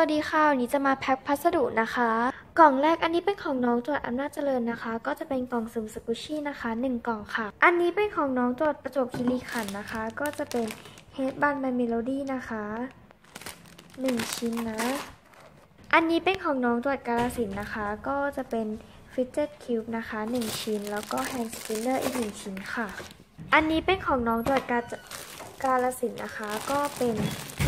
วัสดีค่ะวันนี้จะมาแพ็คพัสดุนะคะ กล่องแรกอันนี้เป็นของน้องจวดอำนาจเจริญนะคะ ก็จะเป็นกล่องซึมสกุชี่นะคะหนึ่งกล่องค่ะ อันนี้เป็นของน้องจวดประจวบคีรีขันนะคะ ก็จะเป็นเฮดบันไมเมโลดี้นะคะหนึ่งชิ้นนะ อันนี้เป็นของน้องจวดกาลสินนะคะ ก็จะเป็นฟิตเจ็ตคิวบ์นะคะหนึ่งชิ้น แล้วก็แฮนด์สปินเนอร์อีกหนึ่งชิ้นค่ะ อันนี้เป็นของน้องจวดกาจ กาลสินนะคะก็เป็น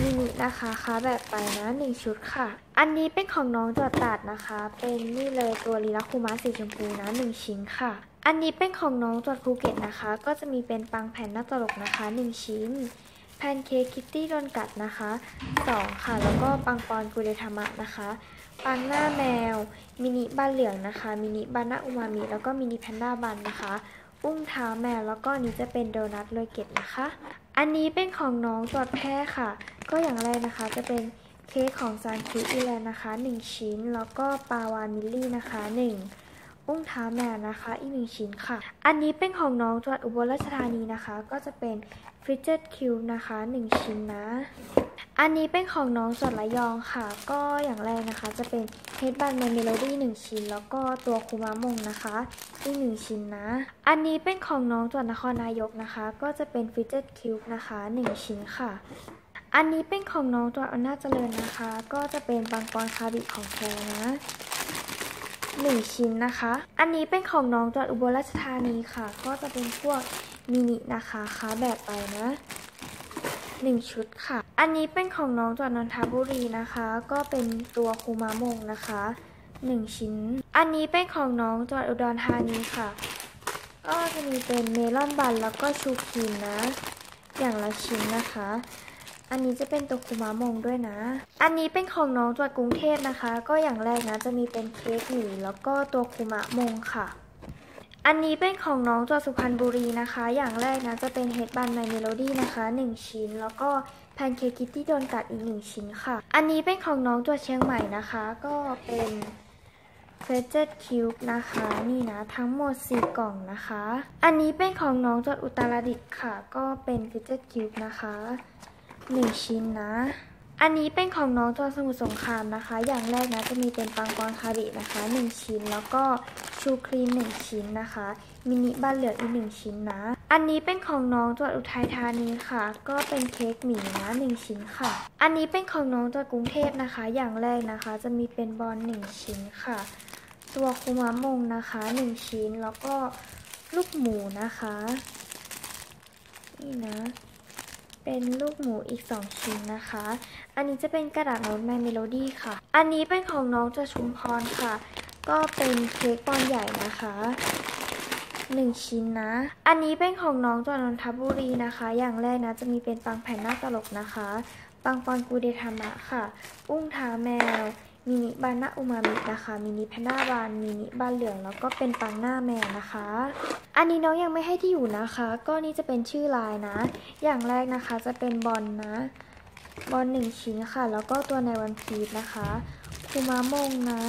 มินินะคะค้าแบบไปนะหนึ่งชุดค่ะ อันนี้เป็นของน้องจวดตัดนะคะ เป็นนี่เลยตัวลีลาคูมาสีชมพูนะหนึ่งชิ้นค่ะ อันนี้เป็นของน้องจวดภูเก็ตนะคะ ก็จะมีเป็นปังแผ่นหน้าตลกนะคะหนึ่งชิ้นแพนเค้กคิตตี้โดนกัดนะคะสองค่ะ แล้วก็ปังปอนกุเดธรรมะนะคะ ปังหน้าแมว มินิบ้านเหลืองนะคะ มินิบ้านหน้าอุมามิ แล้วก็มินิแพนด้าบันนะคะ อุ้งเท้าแมว แล้วก็นนี้จะเป็นโดนัทโรยเกตนะคะ อันนี้เป็นของน้องจอดแพ้ค่ะ ก็อย่างแรกนะคะจะเป็นเค้กของซานคิอีแลนนะคะ 1 ชิ้น แล้วก็ปาวานิลลี่นะคะ 1 อุ้งเท้าแมวนะคะ อีกหนึ่งชิ้นค่ะ อันนี้เป็นของน้องจังหวัดอุบลราชธานีนะคะ ก็จะเป็นฟริเจอร์คิวนะคะ 1 ชิ้นนะ อันนี้เป็นของน้องจดระยองค่ะ ก็อย่างแรกนะคะ จะเป็นเฮดบันเมโลดี้1ชิ้น แล้วก็ตัวคูมามงนะคะอีกหนึ่งชิ้นนะ อันนี้เป็นของน้องจวดนครนายกนะคะ ก็จะเป็นฟริเจตคิวบ์นะคะ1ชิ้นค่ะ อันนี้เป็นของน้องตัวอำนาจเจริญนะคะ ก็จะเป็นบางปอนคาบิของแท้นะหนึ่งชิ้นนะคะ อันนี้เป็นของน้องตัวอุบลราชธานีค่ะ ก็จะเป็นพวกมินินะคะค้าแบบไปนะ หนึ่งชุดค่ะ อันนี้เป็นของน้องตัวนนทบุรีนะคะ ก็เป็นตัวคูมามงนะคะหนึ่งชิ้น อันนี้เป็นของน้องจังหวัดอุดรธานีค่ะ ก็จะมีเป็นเมลอนบันแล้วก็ชูครีมนะ อย่างละชิ้นนะคะ อันนี้จะเป็นตัวคูมามงด้วยนะ อันนี้เป็นของน้องจังหวัดกรุงเทพนะคะ ก็อย่างแรกนะจะมีเป็นเค้กหมี่แล้วก็ตัวคูมามงค่ะ อันนี้เป็นของน้องจังหวัดสุพรรณบุรีนะคะ อย่างแรกนะจะเป็นเฮดบันไมเมโลดี้นะคะ 1 ชิ้น แล้วก็แพนเค้กคิตตี้โดนกัดอีก 1 ชิ้นค่ะ อันนี้เป็นของน้องจังหวัดเชียงใหม่นะคะ ก็เป็นเฟเจตคิวบ์นะคะ นี่นะทั้งหมด 4 กล่องนะคะ อันนี้เป็นของน้องจังหวัดอุตรดิตถ์ค่ะ ก็เป็นเฟเจตคิวบ์นะคะหนึ่งชิ้นนะ อันนี้เป็นของน้องจัวสมุทรสงครามนะคะ อย่างแรกนะจะมีเป็นปังปอนคาบินะคะ 1 ชิ้น แล้วก็ชูครีม 1 ชิ้นนะคะ มินิบ้านเหลืองอีก 1 ชิ้นนะ อันนี้เป็นของน้องจังหวัดอุทัยธานีค่ะ ก็เป็นเค้กหมี่นะ1ชิ้นค่ะ อันนี้เป็นของน้องจังหวัดกรุงเทพนะคะ อย่างแรกนะคะ จะมีเป็นบอล1ชิ้นค่ะ ตัวคูมามงนะคะ 1 ชิ้น แล้วก็ลูกหมูนะคะ นี่นะ เป็นลูกหมูอีก 2 ชิ้นนะคะ อันนี้จะเป็นกระดาษโน้ตไมเมโลดี้ค่ะ อันนี้เป็นของน้องจะชุมพรค่ะ ก็เป็นเค้กปอนใหญ่นะคะ 1 ชิ้นนะ อันนี้เป็นของน้องจอนนทบุรีนะคะ อย่างแรกนะจะมีเป็นปังแผ่นหน้าตลกนะคะ ปังปอนกูเดธรรมะค่ะ อุ้งเท้าแมว มินิบานาอุมามินะคะ มินิแพนด้าบาน มินิบานเหลืองแล้วก็เป็นปังหน้าแมวนะคะ อันนี้น้องยังไม่ให้ที่อยู่นะคะ ก็นี่จะเป็นชื่อลายนะ อย่างแรกนะคะจะเป็นบอลนะ บอลหนึ่งชิ้นค่ะ แล้วก็ตัวในวันพีชนะคะคูมามงนะ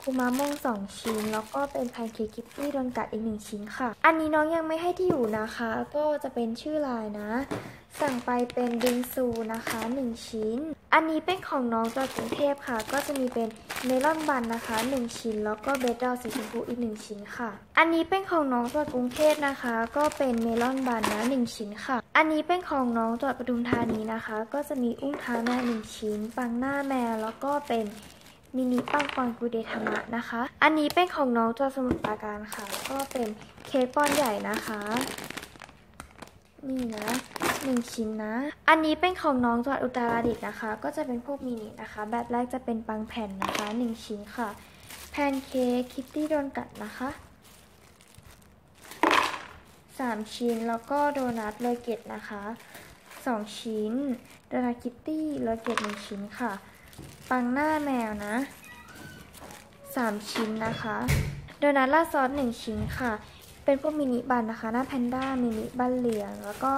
คูมามงสองชิ้น แล้วก็เป็นแพนเค้กคิตตี้โดนกัดอีกหนึ่งชิ้นค่ะ อันนี้น้องยังไม่ให้ที่อยู่นะคะ ก็จะเป็นชื่อลายนะ สั่งไปเป็นบิงซูนะคะ 1 ชิ้น อันนี้เป็นของน้องจากกรุงเทพค่ะ ก็จะมีเป็นเมลอนบันนะคะ 1 ชิ้น แล้วก็เบดดอลสีชมพูอีก 1 ชิ้นค่ะ อันนี้เป็นของน้องจากกรุงเทพนะคะ ก็เป็นเมลอนบันนะ 1 ชิ้นค่ะ อันนี้เป็นของน้องจากปทุมธานีนะคะ ก็จะมีอุ้งเท้าแมว1ชิ้น ปังหน้าแมว แล้วก็เป็นมินิปังปอนกูเดธรรมะนะคะ อันนี้เป็นของน้องจากสมุทรปราการค่ะ ก็เป็นเค้กปอนใหญ่นะคะ นี่นะหนึ่งชิ้นนะ อันนี้เป็นของน้องจังหวัดอุตรดิตถ์นะคะ ก็จะเป็นพวกมินินะคะ แบบแรกจะเป็นปังแผ่นนะคะหนึ่งชิ้นค่ะ แพนเค้กคิตตี้โดนกัดนะคะสามชิ้นแล้วก็โดนัทโรยเกตนะคะสองชิ้นโดนัทคิตตี้โรยเกตหนึ่งชิ้นค่ะ ปังหน้าแมวนะสามชิ้นนะคะ โดนัทราซอสหนึ่งชิ้นค่ะ เป็นพวกมินิบันนะคะ หน้าแพนด้ามินิบันเหลืองแล้วก็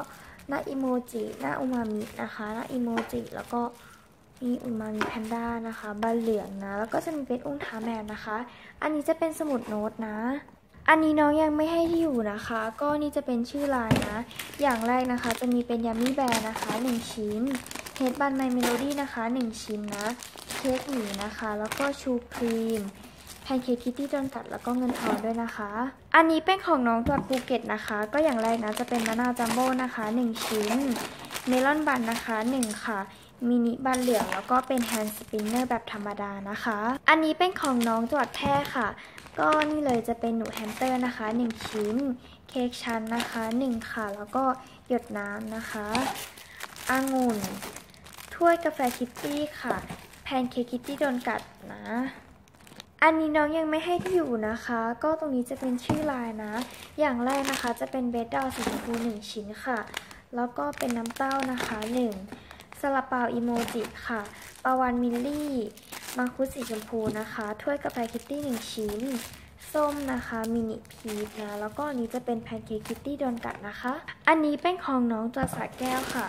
หน้าอิโมจิหน้าอุมามินะคะ หน้าอิโมจิแล้วก็มีอุมามิแพนด้านะคะบันเหลืองนะ แล้วก็จะมีเป็นอุ้งเท้าแมวนะคะ อันนี้จะเป็นสมุดโน้ตนะ อันนี้น้องยังไม่ให้ที่อยู่นะคะ ก็นี่จะเป็นชื่อลายนะ อย่างแรกนะคะจะมีเป็นยัมมี่แบร์นะคะ 1 ชิ้นเฮดบันไมเมโลดี้นะคะ 1 ชิ้นนะ เค้กหมีนะคะ แล้วก็ชูครีม แพนเค้กคิตตี้จนกัดแล้วก็เงินทอนด้วยนะคะ อันนี้เป็นของน้องตัวภูเก็ตนะคะ ก็อย่างแรกนะจะเป็นมะนาวจัมโบ้นะคะ 1 ชิ้น เมลอนบันนะคะ 1 ค่ะมินิบันเหลืองแล้วก็เป็นแฮนด์สปินเนอร์แบบธรรมดานะคะ อันนี้เป็นของน้องจวดแพร่ค่ะ ก็นี่เลยจะเป็นหนูแฮมสเตอร์นะคะ 1 ชิ้น เค้กชั้นนะคะ 1 ค่ะ แล้วก็หยดน้ำนะคะองุ่น ถ้วยกาแฟคิตตี้ค่ะ แพนเค้กคิตตี้โดนกัดนะ อันนี้น้องยังไม่ให้ที่อยู่นะคะ ก็ตรงนี้จะเป็นชื่อลายนะ อย่างแรกนะคะจะเป็นเบดดาวสีชมพู1ชิ้นค่ะ แล้วก็เป็นน้ำเต้านะคะ1ซาลาเปาอีโมจิค่ะปาวานมิลลี่มังคุดสีชมพูนะคะ ถ้วยกาแฟคิตตี้1ชิ้น ส้มนะคะมินิพีชนะ แล้วก็อันนี้จะเป็นแพนเค้กคิตตี้โดนกัดนะคะ อันนี้เป็นของน้องตัวสาแก้วค่ะ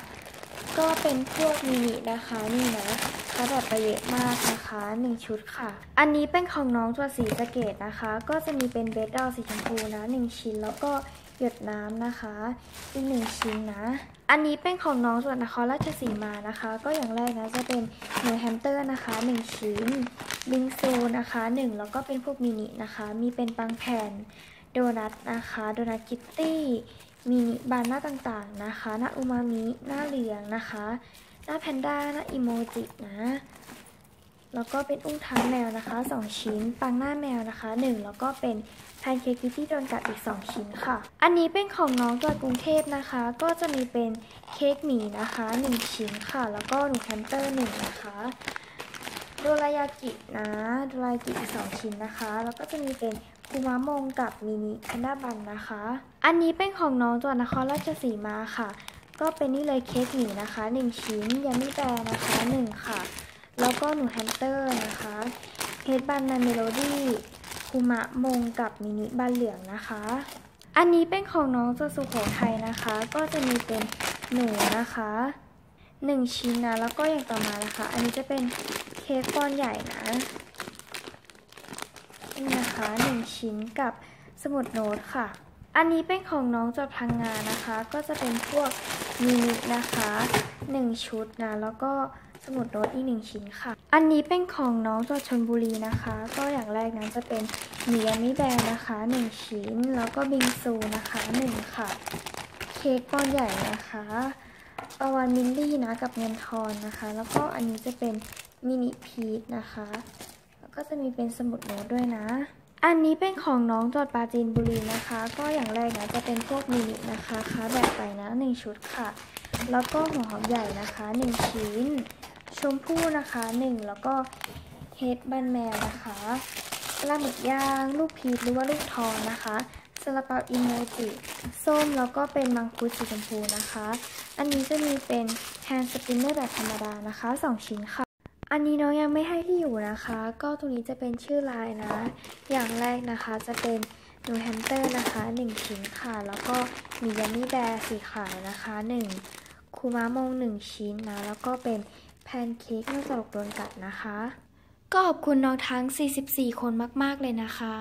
ก็เป็นพวกมินินะคะนี่นะ เขาแบบไปเยอะมากนะคะ 1 ชุดค่ะ อันนี้เป็นของน้องตัวสีสเกตนะคะ ก็จะมีเป็นเบสดาวสีชมพูนะ 1 ชิ้นแล้วก็หยดน้ำนะคะ อีกหนึ่งชิ้นนะ อันนี้เป็นของน้องจังหวัดนครราชสีมานะคะ ก็อย่างแรกนะจะเป็นหนูแฮมสเตอร์นะคะ 1 ชิ้นบิงซูนะคะ 1 แล้วก็เป็นพวกมินินะคะ มีเป็นปังแผ่นโดนัทนะคะ โดนัทคิตตี้มินิบานหน้าต่างๆนะคะ หน้าอูมามิ หน้าเหลืองนะคะ หน้าแพนด้าหน้าอีโมจินะ แล้วก็เป็นอุ้งเท้าแมวนะคะ 2 ชิ้น ปังหน้าแมวนะคะ 1 แล้วก็เป็นแพนเค้กคิตตี้โดนกัดอีก 2 ชิ้นค่ะ อันนี้เป็นของน้องตัวกรุงเทพนะคะ ก็จะมีเป็นเค้กหมีนะคะ 1 ชิ้นค่ะ แล้วก็หนูแฮมสเตอร์1นะคะโดรายากินะโดรายากิอีก 2 ชิ้นนะคะ แล้วก็จะมีเป็นคูมะมงกับมินิแพนด้าบันนะคะ อันนี้เป็นของน้องจังหวัดนครราชสีมาค่ะ ก็เป็นนี่เลยเค้กหมี่นะคะ 1 ชิ้นยามิแบร์นะคะ 1 ค่ะ แล้วก็หนูแฮมเตอร์นะคะเฮดบันนาเมโลดี้คูมะมงกับมินิบันเหลืองนะคะ อันนี้เป็นของน้องจังหวัดสุโขทัยนะคะ ก็จะมีเป็นหนูนะคะ 1 ชิ้นนะ แล้วก็อย่างต่อมานะคะ อันนี้จะเป็นเค้กก้อนใหญ่นะนี่นะคะ 1 ชิ้นกับสมุดโน้ตค่ะ อันนี้เป็นของน้องจดพังงานนะคะ ก็จะเป็นพวกมินินะคะ1ชุดนะ แล้วก็สมุดโน้ตอีก1ชิ้นค่ะ อันนี้เป็นของน้องจดชนบุรีนะคะ ก็อย่างแรกนะจะเป็นมียามิแบรนะคะ 1 ชิ้น แล้วก็บิงซูนะคะ 1 ค่ะ เค้กก้อนใหญ่นะคะปาวานมิลลี่นะกับเงินทอนนะคะ แล้วก็อันนี้จะเป็นมินิพีชนะคะ แล้วก็จะมีเป็นสมุดโน้ตด้วยนะ อันนี้เป็นของน้องจอดปาจีนบุรีนะคะ ก็อย่างแรกนะจะเป็นพวกมินินะคะค้าแบบไปนะ 1 ชุดค่ะ แล้วก็หัวหอมใหญ่นะคะ 1 ชิ้น ชมพู่นะคะ 1 แล้วก็เฮดบันแมวนะคะปลาหมึกย่าง ลูกพีชหรือว่าลูกทองนะคะซาลาเปาอิโมจิส้มแล้วก็เป็นมังคุดสีชมพูนะคะ อันนี้จะมีเป็นแฮนด์สปินเนอร์แบบธรรมดานะคะ 2 ชิ้นค่ะ อันนี้น้องยังไม่ให้ที่อยู่นะคะ ก็ตรงนี้จะเป็นชื่อลายนะ อย่างแรกนะคะจะเป็นนูแฮมเตอร์นะคะ1ชิ้นค่ะ แล้วก็มียัมมี่แบร์สีขาวนะคะ 1 คูมามง 1 ชิ้นนะ แล้วก็เป็นแพนเค้กนอกจากโดนกัดนะคะ ก็ขอบคุณน้องทั้ง 44 คนมาก ๆ เลยนะคะ